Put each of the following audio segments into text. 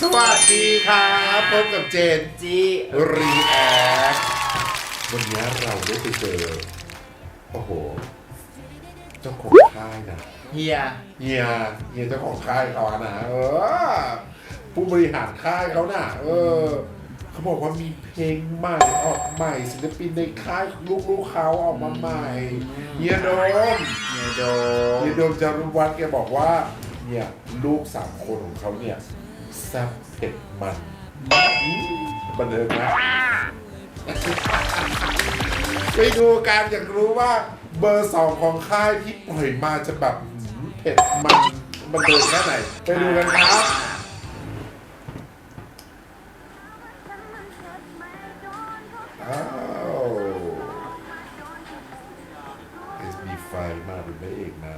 สวัสดีครับพบกับเจนจีรีแอควันนี้เราได้ไปเจอ โอ้โห เจ้าของค่ายนะเฮียเฮียเฮียเจ้าของค่ายเขาอะนะเออผู้บริหารค่ายเขาน่ะ เออ เขาบอกว่ามีเพลงใหม่ออกใหม่ศิลปินในค่ายลูกๆเขาออกมาใหม่เฮียโดม เฮียโดเฮียโดมจารุวัฒน์แกบอกว่า เนี่ยลูกสามคนของเขาเนี่ยแซ่บเผ็ดมันอืมบันเทิงนะ ไปดูการอยากรู้ว่า เบอร์สองของค่ายที่ปล่อยมาจะแบบเผ็ดมันมันเดินแค่ไหน ไปดูกันครับ อ้าวเอสบีไฟมาเป็นพระเอกนะ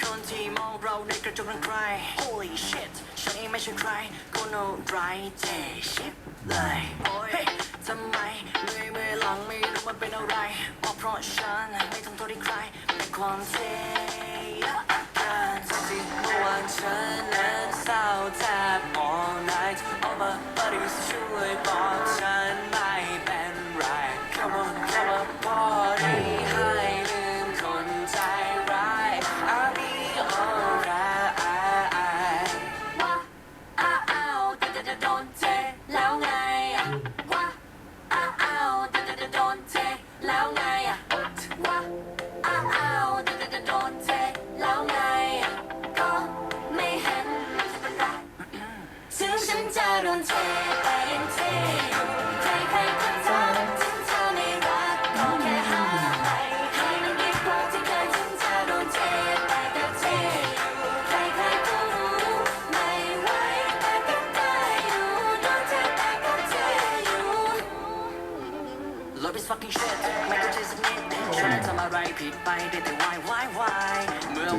คนที่มองเราในกระจกนั้นใคร Holy shit ฉันเองไม่ใช่ใคร ก็โนไรเจชิปเลยเฮ้ยทำไมเมื่อยเมื่อยหลังไม่รู้มันเป็นอะไรก็เพราะฉันไม่ต้องโทษที่ใครเป็นความเท่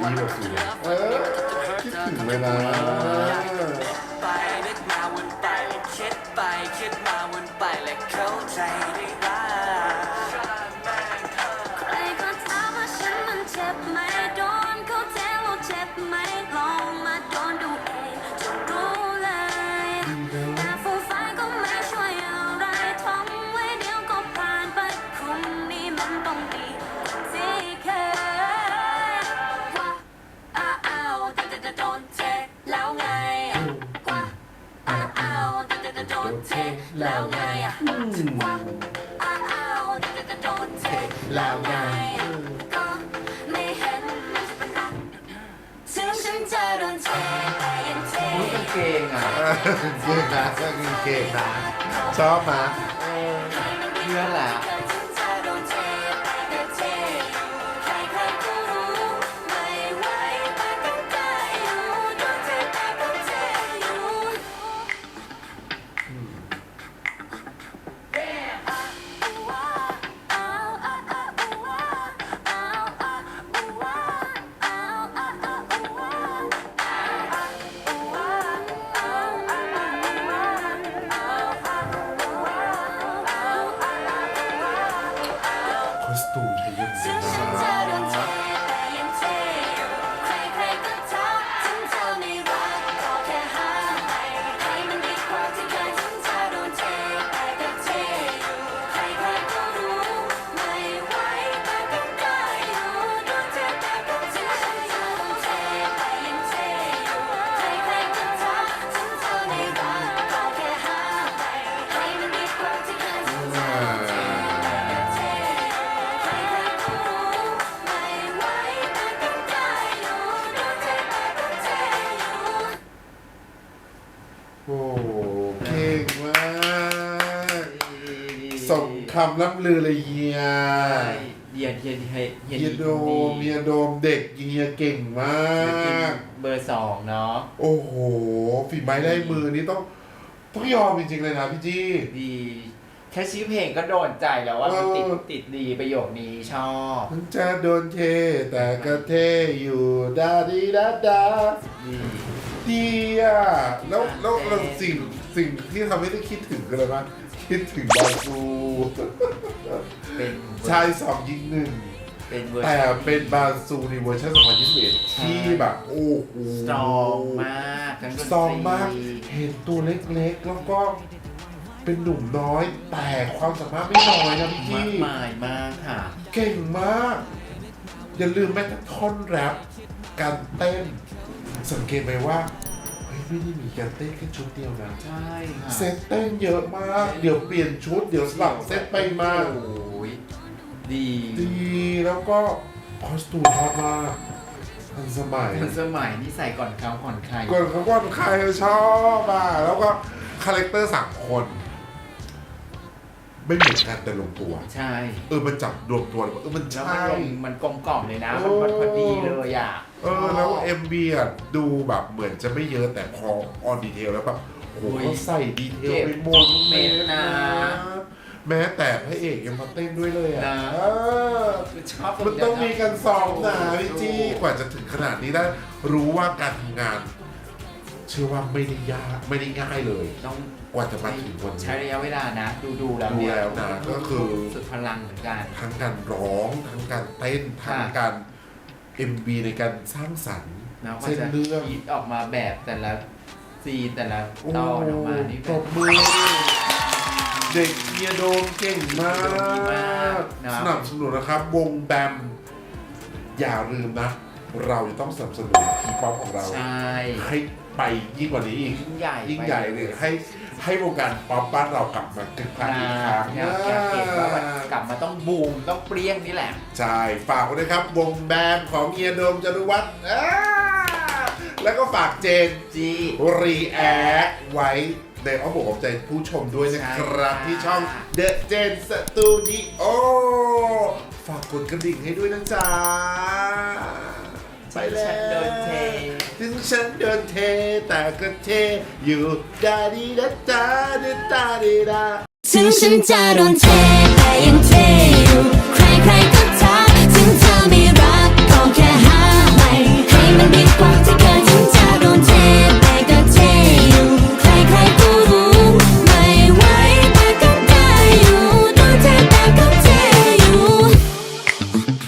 เมื่อวันมันจะ แล้วไงอะว่าอ้าวอ้าวจะจะจะโดนเทแล้วไงก็ไม่เห็นมันจะเป็นไรถึงฉันจะโดนเทแต่ยังเทอุ้ยกางเกงอะเก่งนะเก่งนะชอบมาเพื่อนแหละถึงจะากสมคำล่ำลือเลยเฮียดีฮียเฮียเฮียเฮียเฮียโดมเฮียโดมเด็กเฮียเก่งมาก เบอร์สองเนาะโอ้โหฝีไม้ลายมือนี่ต้องต้องยอมจริงๆเลยนะพี่จี้ดีแค่ชื่อเพลงก็โดนใจแล้วว่ามันติดเออติดดีประโยคนี้ชอบมันจะโดนเท แต่ก็เทอยู่ดาดีดาดาดีดีอะแล้วแล้วแล้วสิ่งสิ่งที่ทำให้ได้คิดถึงคืออะไรบ้าง คิดถึงบอลซูเป็นเวอร์ชายสองยิงหนึ่ง เป็นเวอร์แต่ชันเป็นบาซูในเวอร์ชัน2021ที่แบบโอ้โห สตรองมากทั้งดนสตตรองรีมากเห็นตัวเล็กๆ แล้วก็เป็นหนุ่มน้อย แต่ความสามารถไม่น้อยนะพี่มากกี้มายมากค่ะ เก่งมาก อย่าลืมแม้แต่ท่อนแรปการเต้น สังเกตไหมว่าเฮ้ย ไม่ได้มีการเต้นแค่ชุดเดียวนะ ใช่ค่ะเซตเต้นเยอะมาก เดี๋ยวเปลี่ยนชุด เดี๋ยวสลับเซตไปมาโอ้ยดีดีแล้วก็คอสตูมชอบมากทันสมัยทันสมัยนี่ใส่ก่อนเขาก่อนใครก่อนเขาว่าใครชอบอะแล้วก็คาแรคเตอร์สามคน ไม่เหมือนกันแต่ลงตัว ใช่เออมันจับรวมตัวแล้วเออมันแล้วใช่มันลงมันกลมกล่อมเลยนะโอ้มันพอดีเลยอะ เออแล้ว MV อะดูแบบเหมือนจะไม่เยอะแต่พอออนดีเทลแล้วแบบโอ้โหเขาใส่ดีเทลไปหมดเม็ดนะ แม้แต่พระเอกยังมาเต้นด้วยเลยอะนะเออชอบมันต้องมีการซ้อมนะพี่จี้กว่าจะถึงขนาดนี้ได้รู้ว่าการทำงาน เชื่อว่าไม่ได้ยากไม่ได้ง่ายเลย ต้องกว่าจะมาถึงวันใช้นี้ระยะเวลานะ ดูดูแล้วดูเนี่ยแล้วนะก็คือ สุดพลังเหมือนกัน ทั้งการร้องทั้งการเต้นทั้งค่ะการ MV ในการสร้างสรรค์นะว่าเส้นจะเรื่อง คิดออกมาแบบแต่ละซีนแต่ละโอ้ตอนออกมานี่ปแบรบบ มือเด็กเมียโดมเก่งมากดีมากนะสนับสนุนนะครับ วงแบม อย่าลืมนะ เราจะต้องสนับสนุนทีป๊อปของเรา ใช่ ให้ ไปยิ่งกว่านี้อีกยิ่งใหญ่ยิ่งใหญ่เลยให้ให้วงการป๊อปบ้านเรากลับมาคึกคักอีกครั้งอยากอยากเห็นว่ามันกลับมาต้องบูมต้องเปรี้ยงนี่แหละ ใช่ฝากไว้ด้วยครับวงแบมของเมียโดมจรุวัฒน์อ่าแล้วก็ฝากเจนจีรีแอคไว้ในอ้อมอกของใจผู้ชมด้วยนะครับใช่ค่ะที่ช่อง The Gen Studio ฝากกดกระดิ่งให้ด้วยนะจ๊ะไปแล้ว ฉันเดินเทถึงฉันเดินเทแต่ก็เทอยู่ด